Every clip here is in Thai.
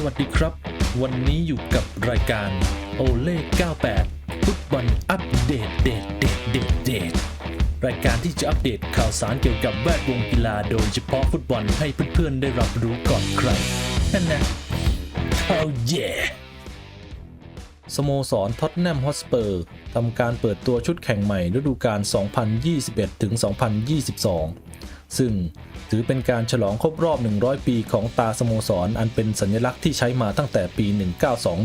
สวัสดีครับ วันนี้อยู่กับรายการโอเล่98 ฟุตบอลอัปเดตเดตเดตเดตเดตรายการที่จะอัปเดตข่าวสารเกี่ยวกับแวดวงกีฬาโดยเฉพาะฟุตบอลให้เพื่อนๆได้รับรู้ก่อนใครนั่นนะ Oh yeah สโมสรท็อตแนมฮอสเปอร์ทำการเปิดตัวชุดแข่งใหม่ฤดูกาล 2021-2022 ซึ่งถือเป็นการฉลองครบรอบ 100 ปีของตาสโมสรอันเป็นสัญลักษณ์ที่ใช้มาตั้งแต่ปี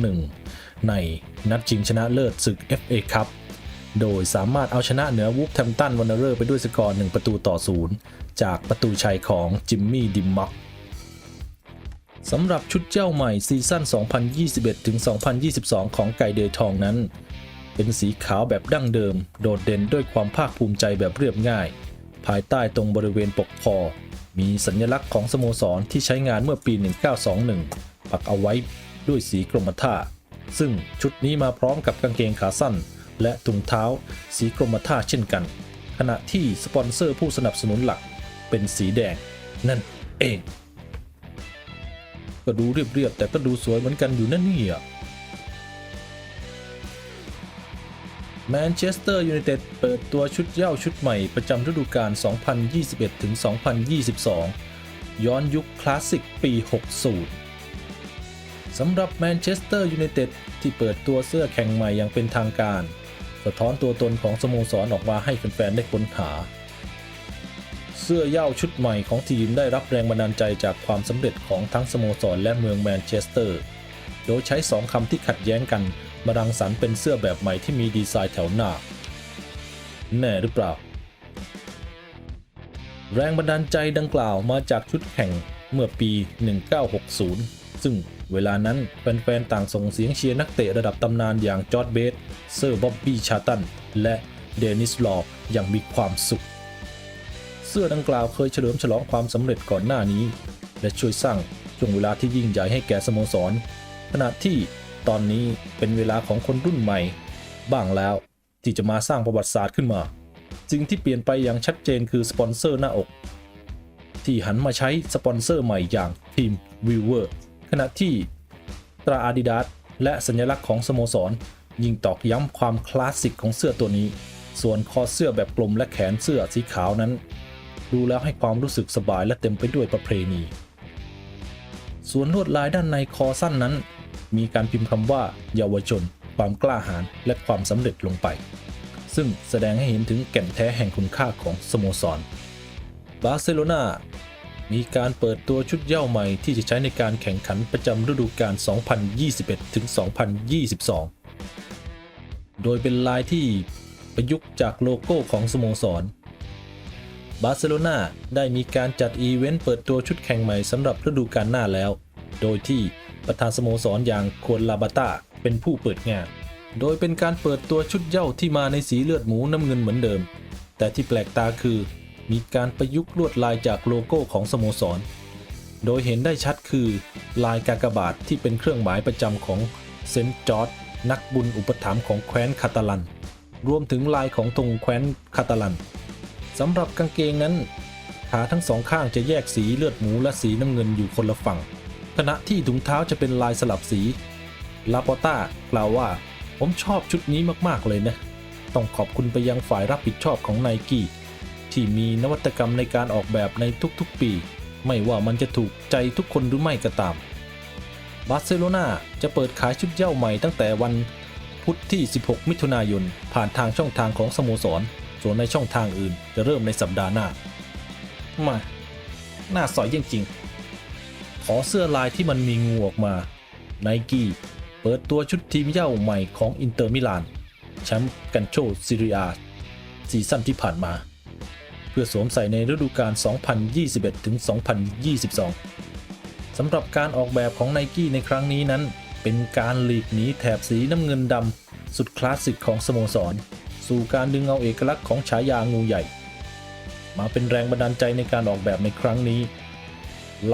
1921 ในนัดชิงชนะเลิศศึก FA คัพโดยสามารถเอาชนะเหนือวูฟแทมตันวันเนอร์ไปด้วยสกอร์ 1 ประตูต่อ 0 จากประตูชัยของจิมมี่ ดิมม็อก สำหรับชุดเจ้าใหม่ซีซั่น 2021-2022 ของไก่เดยทองนั้น เป็นสีขาวแบบดั้งเดิม โดดเด่นด้วยความภาคภูมิใจแบบเรียบง่าย ภายใต้ตรงบริเวณปกคอ มีสัญลักษณ์ของสโมสรที่ใช้งานเมื่อปี 1921 ปักเอาไว้ด้วยสีกรมท่า ซึ่งชุดนี้มาพร้อมกับกางเกงขาสั้น และถุงเท้า สีกรมท่าเช่นกัน ขณะที่สปอนเซอร์ผู้สนับสนุนหลักเป็นสีแดง นั่นเอง ก็ดูเรียบๆแต่ก็ดูสวยเหมือนกันอยู่นั่นนี่อะแมนเชสเตอร์ยูไนเต็ดเปิดตัวชุดเย้าชุดใหม่ประจำฤดูกาล 2021-2022 ย้อนยุคคลาสสิกปี 60 สำหรับแมนเชสเตอร์ยูไนเต็ดที่เปิดตัวเสื้อแข่งใหม่อย่างเป็นทางการ สะท้อนตัวตนของสโมสรออกมาให้แฟนๆได้ค้นหา เสื้อเย้าชุดใหม่ของทีมได้รับแรงบันดาลใจจากความสำเร็จของทั้งสโมสรและเมืองแมนเชสเตอร์ โดยใช้สองคำที่ขัดแย้งกัน มารังสรรค์เป็นเสื้อแบบใหม่ที่มีดีไซน์แถวหน้า แน่หรือเปล่า แรงบันดาลใจดังกล่าวมาจากชุดแข่งเมื่อปี 1960 ซึ่งเวลานั้นแฟนๆต่างส่งเสียงเชียร์นักเตะระดับตำนานอย่างจอร์ดเบส เซอร์บ๊อบบี้ชาตัน และเดนิสลอว์อย่างมีความสุข เสื้อดังกล่าวเคยเฉลิมฉลองความสำเร็จก่อนหน้านี้ และช่วยสร้างช่วงเวลาที่ยิ่งใหญ่ให้แก่สโมสร ขณะที่ตอนนี้เป็นเวลาของคนรุ่นใหม่ บ้างแล้วที่จะมาสร้างประวัติศาสตร์ขึ้นมาสิ่งที่เปลี่ยนไปอย่างชัดเจนคือสปอนเซอร์หน้าอก ที่หันมาใช้สปอนเซอร์ใหม่อย่างทีมวิวเวอร์ขณะที่ตราอาดิดาสและสัญลักษณ์ของสโมสร ยิ่งตอกย้ำความคลาสสิกของเสื้อตัวนี้ ส่วนคอเสื้อแบบกลมและแขนเสื้อสีขาวนั้น ดูแล้วให้ความรู้สึกสบายและเต็มไปด้วยประเพณี ส่วนลวดลายด้านในคอสั้นนั้น มีการพิมพ์คำว่า เยาวชน ความกล้าหาญและความสำเร็จลงไป ซึ่งแสดงให้เห็นถึงแก่นแท้แห่งคุณค่าของสโมสรบาร์เซโลนามีการเปิดตัวชุดเย้าใหม่ที่จะใช้ในการแข่งขันประจำฤดูกาล 2021-2022 โดยเป็นลายที่ประยุกต์จากโลโก้ของสโมสร บาร์เซโลนาได้มีการจัดอีเวนต์เปิดตัวชุดแข่งใหม่สำหรับฤดูกาลหน้าแล้ว โดยที่ประธานสโมสรอย่างโคนลาบาตาเป็นผู้เปิดงาน โดยเป็นการเปิดตัวชุดเย้าที่มาในสีเลือดหมูน้ำเงินเหมือนเดิม แต่ที่แปลกตาคือ มีการประยุกต์ลวดลายจากโลโก้ของสโมสร โดยเห็นได้ชัดคือ ลายกากบาทที่เป็นเครื่องหมายประจำของเซนต์จอร์จนักบุญอุปถัมภ์ของแคว้นคาตาลัน รวมถึงลายของธงแคว้นคาตาลัน สำหรับกางเกงนั้น ขาทั้งสองข้างจะแยกสีเลือดหมูและสีน้ำเงินอยู่คนละฝั่ง ขณะที่ถุงเท้าจะเป็นลายสลับสี ลาปอต้ากล่าวว่า ผมชอบชุดนี้มากๆเลยนะ ต้องขอบคุณไปยังฝ่ายรับผิดชอบของไนกี้ที่มีนวัตกรรมในการออกแบบในทุกๆปี ไม่ว่ามันจะถูกใจทุกคนหรือไม่ก็ตาม บาร์เซโลนาจะเปิดขายชุดเย้าใหม่ตั้งแต่วันพุธที่ 16 มิถุนายน ผ่านทางช่องทางของสโมสร ส่วนในช่องทางอื่นจะเริ่มในสัปดาห์หน้า มาหน้าสอยจริงๆ ขอเสื้อลายที่มันมีงูออกมาไนกี้เปิดตัวชุดทีมเย้าใหม่ของอินเตอร์มิลานแชมป์กันโชซีเรียซีซั่นที่ผ่านมา เพื่อสวมใส่ในฤดูกาล 2021-2022 สำหรับการออกแบบของไนกี้ในครั้งนี้นั้น เป็นการหลีกหนีแถบสีน้ำเงินดำสุดคลาสสิกของสโมสร สู่การดึงเอาเอกลักษณ์ของฉายางูใหญ่ มาเป็นแรงบันดาลใจในการออกแบบในครั้งนี้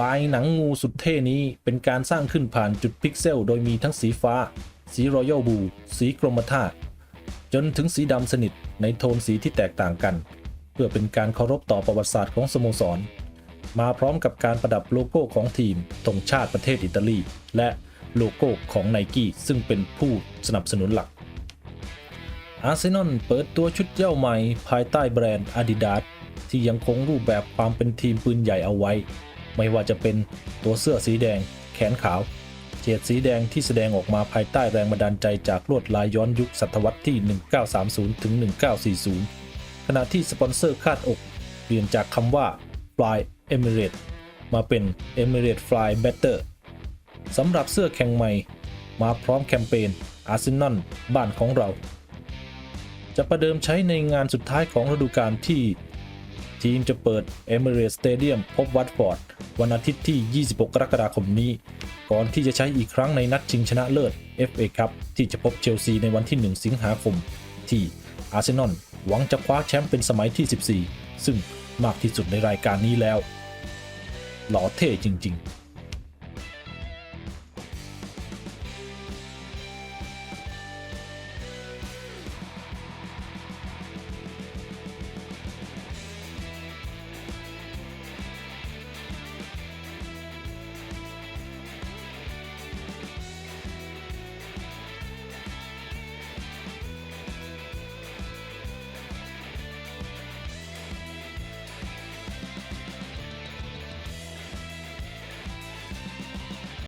ลายหนังงูสุดเท่นี้เป็นการสร้างขึ้นผ่านจุดพิกเซล โดยมีทั้งสีฟ้า สีรอยัลบู สีกรมท่าจนถึงสีดำสนิทในโทนสีที่แตกต่างกัน เพื่อเป็นการเคารพต่อประวัติศาสตร์ของสโมสร มาพร้อมกับการประดับโลโก้ของทีมธงชาติประเทศอิตาลี และโลโก้ของไนกี้ซึ่งเป็นผู้สนับสนุนหลัก อาร์เซนอลเปิดตัวชุดเย้าใหม่ภายใต้แบรนด์ Adidas ที่ยังคงรูปแบบความเป็นทีมปืนใหญ่เอาไว้ ไม่ว่าจะเป็นตัวเสื้อสีแดง แขนขาว เฉดสีแดงที่แสดงออกมาภายใต้แรงบันดาลใจจากลวดลายย้อนยุคศตวรรษที่ 1930 ถึง 1940 ขณะที่สปอนเซอร์คาดอก เปลี่ยนจากคำว่า Fly Emirates มาเป็น Emirates Fly Better สำหรับเสื้อแข่งใหม่ มาพร้อมแคมเปญ Arsenal บ้านของเรา จะประเดิมใช้ในงานสุดท้ายของฤดูกาลที่ ทีมจะเปิด Emirates Stadium พบวัตฟอร์ด วันอาทิตย์ที่ 26 กรกฎาคมนี้ ก่อนที่จะใช้อีกครั้งในนัดชิงชนะเลิศ FA Cup ที่จะพบเชลซีในวันที่ 1 สิงหาคม ที่อาร์เซนอลหวังจะคว้าแชมป์เป็นสมัยที่ 14 ซึ่งมากที่สุดในรายการนี้แล้ว หล่อเท่จริง ๆ